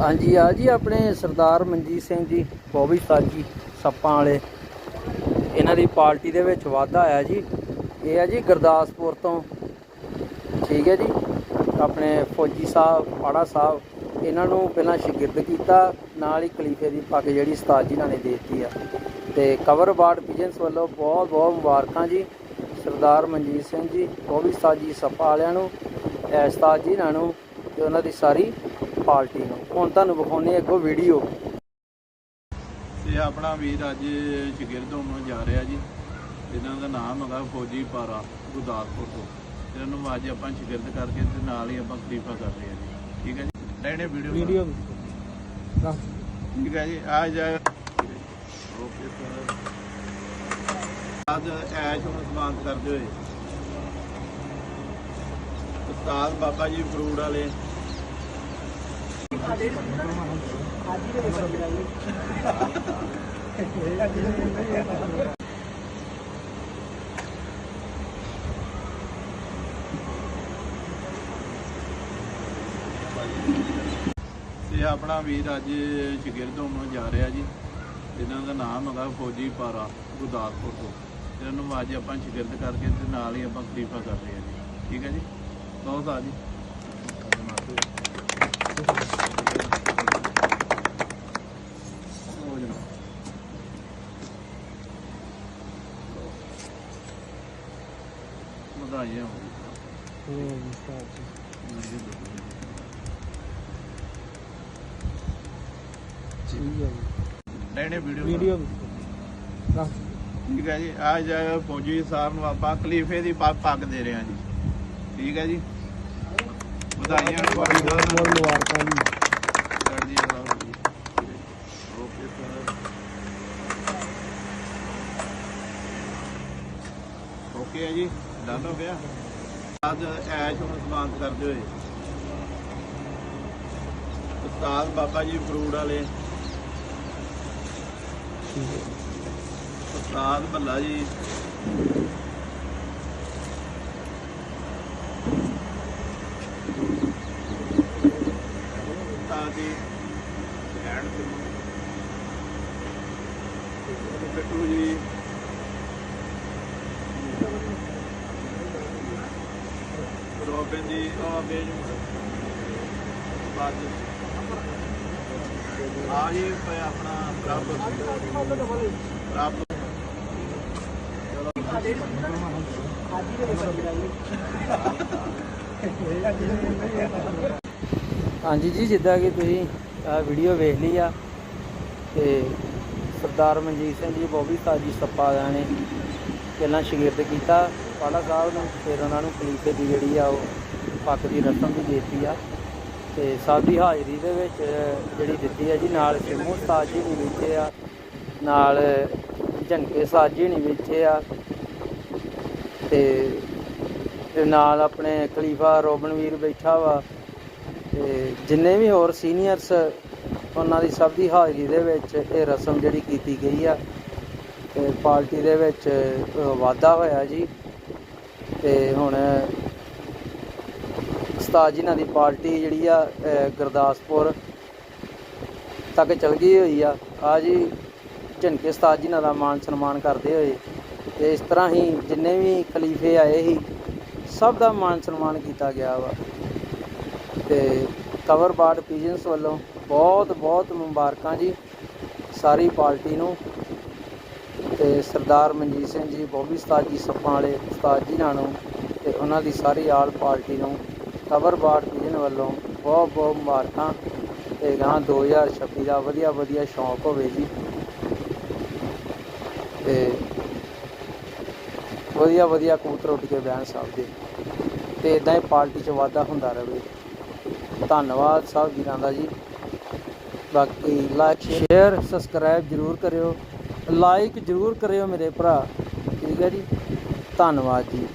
ਹਾਂਜੀ, ਆ ਜੀ ਆਪਣੇ ਸਰਦਾਰ ਮਨਜੀਤ ਸਿੰਘ ਜੀ, ਬੋਬੀ ਸਾਜੀ ਸੱਪਾਂ ਵਾਲੇ। ਇਹਨਾਂ ਦੀ ਪਾਰਟੀ ਦੇ ਵਿੱਚ ਵਾਧਾ ਆਇਆ ਜੀ। ਇਹ ਆ ਜੀ ਗੁਰਦਾਸਪੁਰ ਤੋਂ। ਠੀਕ ਹੈ ਜੀ। ਆਪਣੇ ਫੌਜੀ ਸਾਹਿਬ ਪਾੜਾ ਸਾਹਿਬ, ਇਹਨਾਂ ਨੂੰ ਪਹਿਲਾਂ ਸ਼ਾਗਿਰਦ ਕੀਤਾ। ਨਾਲ ਹੀ ਕਲੀਫੇ ਦੀ ਪੱਗ ਜਿਹੜੀ ਉਸਤਾਦ ਜੀ ਨਾਲ ਨੇ ਦੇ ਦਿੱਤੀ ਆ। ਤੇ ਕਵਰ ਬਾਰਡ ਪਿਜਨਸ ਵੱਲੋਂ ਬਹੁਤ ਬਹੁਤ ਮੁਬਾਰਕਾਂ ਜੀ। ਸਰਦਾਰ ਮਨਜੀਤ ਸਿੰਘ ਜੀ, ਬੋਬੀ ਸਾਜੀ ਸੱਪਾਂ ਵਾਲਿਆਂ ਨੂੰ ਇਹ ਜੀ ਨਾਲ ਨੂੰ, ਤੇ ਉਹਨਾਂ ਦੀ ਸਾਰੀ ਪਾਰਟੀ ਨੂੰ। ਹੁਣ ਤੁਹਾਨੂੰ ਵਿਖਾਉਣੀ ਅੱਗੋਂ ਵੀਡੀਓ ਤੇ ਆਪਣਾ ਵੀਰ ਅੱਜ ਸ਼ਗਿਰਦ ਹੋਣ ਜਾ ਰਿਹਾ ਜੀ। ਇਹਨਾਂ ਦਾ ਨਾਮ ਹੈਗਾ ਫੌਜੀ ਪਾਰਾ ਗੁਰਦਾਸਪੁਰ ਤੋਂ। ਤੇ ਇਹਨਾਂ ਨੂੰ ਅੱਜ ਆਪਾਂ ਸ਼ਗਿਰਦ ਕਰਕੇ ਤੇ ਨਾਲ ਹੀ ਆਪਾਂ ਖਲੀਫਾ ਕਰ ਰਹੇ ਹਾਂ ਜੀ। ਠੀਕ ਹੈ ਜੀ? ਲੈਣੇ ਵੀਡੀਓ ਵੀਡੀਓ ਠੀਕ ਹੈ ਜੀ? ਆ ਜਾ। Okay sir. ਅੱਜ ਐਸ਼ ਨੂੰ ਸਮਾਨਤ ਕਰਦੇ ਹੋਏ। ਉਸਤਾਦ ਬਾਬਾ ਜੀ ਫਰੂਟ ਵਾਲੇ। ਤੇ ਆਪਣਾ ਵੀਰ ਅੱਜ ਸ਼ਗਿਰਦ ਹੋਣ ਜਾ ਰਿਹਾ ਜੀ। ਇਹਨਾਂ ਦਾ ਨਾਮ ਹੈਗਾ ਫੌਜੀ ਪਾਰਾ, ਗੁਰਦਾਸਪੁਰ ਤੋਂ। ਇਹਨਾਂ ਨੂੰ ਅੱਜ ਆਪਾਂ ਸ਼ਗਿਰਦ ਕਰਕੇ ਤੇ ਨਾਲ ਹੀ ਆਪਾਂ ਖਲੀਫਾ ਕਰ ਰਹੇ ਹਾਂ ਜੀ। ਠੀਕ ਹੈ ਜੀ? ਬਹੁਤ ਆ ਜੀ ਹੋ ਜਾਣਾ ਵਧਾਈਆਂ ਲੈਣੇ ਵੀਡੀਓ ਵੀਡੀਓ ਠੀਕ ਹੈ ਜੀ ਅੱਜ ਫੌਜੀ ਸਾਹਿਬ ਨੂੰ ਆਪਾਂ ਖਲੀਫੇ ਦੀ ਪੱਗ ਪੱਗ ਦੇ ਰਹੇ ਹਾਂ ਜੀ। ਠੀਕ ਹੈ ਜੀ। ਵਧਾਈਆਂ ਤੁਹਾਡੀ ਬਹੁਤ ਬਹੁਤ ਮੁਬਾਰਕਾਂ ਜੀ। ਚੜ੍ਹਦੀ ਕਲਾ ਜੀ। ਓਕੇ ਸਰ ਓਕੇ ਹੈ ਜੀ ਡਨ ਹੋ ਗਿਆ। ਅੱਜ ਐਸ਼ ਨੂੰ ਸਮਾਨਤ ਕਰਦੇ ਹੋਏ। ਉਸਤਾਦ ਬਾਬਾ ਜੀ ਫਰੂਟ ਵਾਲੇ। ਉਸਤਾਦ ਭੱਲਾ ਜੀ। ਉਸਤਾਦ ਜੀ। ਐਂਡ ਬਿੱਟੂ ਜੀ। ਰੋਬਿਨ ਜੀ ਉਹ ਬੇਜ ਬਾਦ ਆਹੀ ਪਿਆ ਆਪਣਾ ਪ੍ਰਭ ਪ੍ਰਭ ਹਾਂਜੀ ਜੀ, ਜਿੱਦਾਂ ਕਿ ਤੁਸੀਂ ਆ ਵੀਡੀਓ ਵੇਖ ਲਈ ਆ, ਤੇ ਸਰਦਾਰ ਮਨਜੀਤ ਸਿੰਘ ਜੀ ਬੋਬੀ ਸਾਜੀ ਸੱਪਾ ਦਾ ਨੇ ਪਹਿਲਾਂ ਸ਼ਾਗਿਰਦ ਕੀਤਾ। ਪਾਲਾ ਸਾਹਿਬ ਨੂੰ ਫਿਰ ਉਹਨਾਂ ਨੂੰ ਖਲੀਫੇ ਦੀ ਜਿਹੜੀ ਆ ਉਹ ਪੱਕ ਦੀ ਰਸਮ ਵੀ ਦੇਤੀ ਆ। ਤੇ ਸਭ ਦੀ ਹਾਜ਼ਰੀ ਦੇ ਵਿੱਚ ਜਿਹੜੀ ਦਿੱਤੀ ਹੈ ਜੀ, ਨਾਲ ਸਿਮੂ ਉਸਤਾਦ ਜੀ ਨਹੀਂ ਵਿੱਚ ਆ, ਨਾਲ ਝੰਕੇ ਉਸਤਾਦ ਜੀ ਨਹੀਂ ਵਿੱਚ ਆ, ਤੇ ਤੇ ਨਾਲ ਆਪਣੇ ਖਲੀਫਾ ਰੋਬਨਵੀਰ ਬੈਠਾ ਵਾ। ਤੇ ਜਿੰਨੇ ਵੀ ਹੋਰ ਸੀਨੀਅਰਸ, ਉਹਨਾਂ ਦੀ ਸਭ ਦੀ ਹਾਜ਼ਰੀ ਦੇ ਵਿੱਚ ਇਹ ਰਸਮ ਜਿਹੜੀ ਕੀਤੀ ਗਈ ਆ। ਤੇ ਪਾਰਟੀ ਦੇ ਵਿੱਚ ਵਾਧਾ ਹੋਇਆ ਜੀ। ਤੇ ਹੁਣ ਉਸਤਾਦ ਜੀ ਨਾਲ ਦੀ ਪਾਰਟੀ ਜਿਹੜੀ ਆ ਗੁਰਦਾਸਪੁਰ ਤੱਕ ਚਲ ਗਈ ਹੋਈ ਆ। ਆ ਜੀ ਝਨਕੇ ਉਸਤਾਦ ਜੀ ਨਾਲ ਦਾ ਮਾਨ ਸਨਮਾਨ ਕਰਦੇ ਹੋਏ। ਤੇ ਇਸ ਤਰ੍ਹਾਂ ਹੀ ਜਿੰਨੇ ਵੀ ਖਲੀਫੇ ਆਏ ਸੀ, ਸਭ ਦਾ ਮਾਨ ਸਨਮਾਨ ਕੀਤਾ ਗਿਆ ਵਾ। ਤੇ ਕਵਰ ਬਾਰਡ ਪੀਜਨਸ ਵੱਲੋਂ ਬਹੁਤ ਬਹੁਤ ਮੁਬਾਰਕਾਂ ਜੀ ਸਾਰੀ ਪਾਰਟੀ ਨੂੰ। ਤੇ ਸਰਦਾਰ ਮਨਜੀਤ ਸਿੰਘ ਜੀ ਬੋਬੀ ਉਸਤਾਦ ਜੀ, ਸੱਪਾਂ ਵਾਲੇ ਉਸਤਾਦ ਜੀ ਨਾਲ ਨੂੰ ਤੇ ਉਹਨਾਂ ਦੀ ਸਾਰੀ ਆਲ ਪਾਰਟੀ ਨੂੰ ਕਵਰ ਬਾਰਡ ਪੀਜਨ ਵੱਲੋਂ ਬਹੁਤ ਬਹੁਤ ਮੁਬਾਰਕਾਂ ਤੇ ਗਾਂ 2026 ਦਾ ਵਧੀਆ ਵਧੀਆ ਸ਼ੌਂਕ ਹੋਵੇ ਜੀ। ਤੇ ਵਧੀਆ ਵਧੀਆ ਕਬੂਤਰ ਉੱਡ ਕੇ ਬਹਿਣ ਸਾਹਿਬ ਦੇ। ਤੇ ਇਦਾਂ ਹੀ ਪਾਰਟੀ 'ਚ ਵਾਧਾ ਹੁੰਦਾ ਰਹੇ ਧੰਨਵਾਦ ਸਾਹਿਬ ਵੀਰਾਂ ਦਾ ਜੀ। ਬਾਕੀ ਲਾਈਕ ਸ਼ੇਅਰ ਸਬਸਕ੍ਰਾਈਬ ਜਰੂਰ ਕਰਿਓ। ਲਾਈਕ ਜਰੂਰ ਕਰਿਓ ਮੇਰੇ ਭਰਾ। ਠੀਕ ਹੈ ਜੀ? ਧੰਨਵਾਦ ਜੀ।